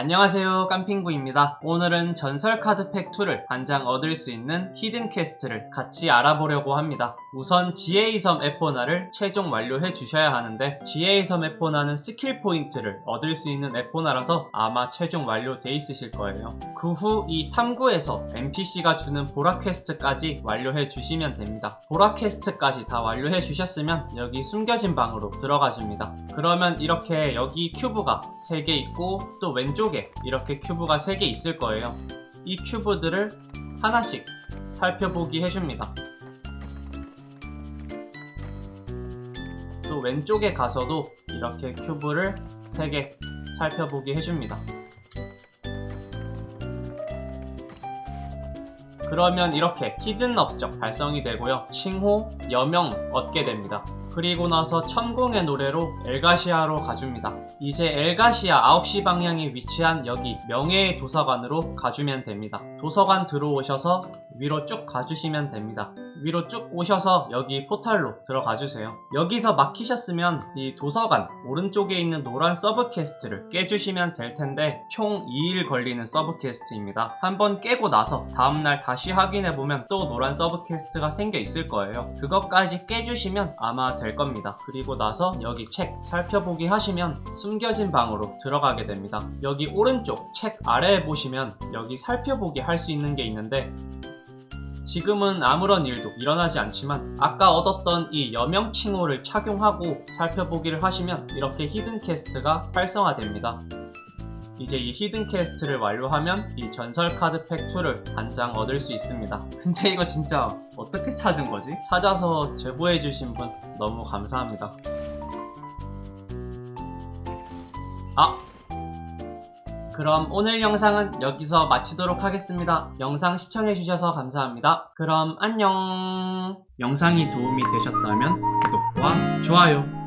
안녕하세요 깜핑구입니다. 오늘은 전설 카드 팩 2를 한 장 얻을 수 있는 히든 퀘스트를 같이 알아보려고 합니다. 우선 지혜의 섬 에포나를 최종 완료해 주셔야 하는데 지혜의 섬 에포나는 스킬 포인트를 얻을 수 있는 에포나라서 아마 최종 완료돼 있으실 거예요. 그 후 이 탐구에서 NPC가 주는 보라 퀘스트까지 완료해 주시면 됩니다. 보라 퀘스트까지 다 완료해 주셨으면 여기 숨겨진 방으로 들어가 줍니다. 그러면 이렇게 여기 큐브가 3개 있고 또 왼쪽 에 이렇게 큐브가 3개 있을 거예요. 이 큐브들을 하나씩 살펴보기 해줍니다. 또 왼쪽에 가서도 이렇게 큐브를 3개 살펴보기 해줍니다. 그러면 이렇게 히든 업적 발성이 되고요. 칭호, 여명 얻게 됩니다. 그리고 나서 천공의 노래로 엘가시아로 가줍니다. 이제 엘가시아 9시 방향에 위치한 여기 명예의 도서관으로 가주면 됩니다. 도서관 들어오셔서 위로 쭉 가주시면 됩니다. 위로 쭉 오셔서 여기 포탈로 들어가 주세요. 여기서 막히셨으면 이 도서관 오른쪽에 있는 노란 서브 퀘스트를 깨주시면 될 텐데 총 2일 걸리는 서브 퀘스트입니다. 한번 깨고 나서 다음날 다시 확인해 보면 또 노란 서브 퀘스트가 생겨 있을 거예요. 그것까지 깨주시면 아마 될 겁니다. 그리고 나서 여기 책 살펴보기 하시면 숨겨진 방으로 들어가게 됩니다. 여기 오른쪽 책 아래에 보시면 여기 살펴보기 할 수 있는 게 있는데 지금은 아무런 일도 일어나지 않지만 아까 얻었던 이 여명 칭호를 착용하고 살펴보기를 하시면 이렇게 히든 캐스트가 활성화됩니다. 이제 이 히든 캐스트를 완료하면 이 전설 카드 팩 2를 한장 얻을 수 있습니다. 근데 이거 진짜 어떻게 찾은 거지? 찾아서 제보해주신 분 너무 감사합니다. 아! 그럼 오늘 영상은 여기서 마치도록 하겠습니다. 영상 시청해주셔서 감사합니다. 그럼 안녕! 영상이 도움이 되셨다면 구독과 좋아요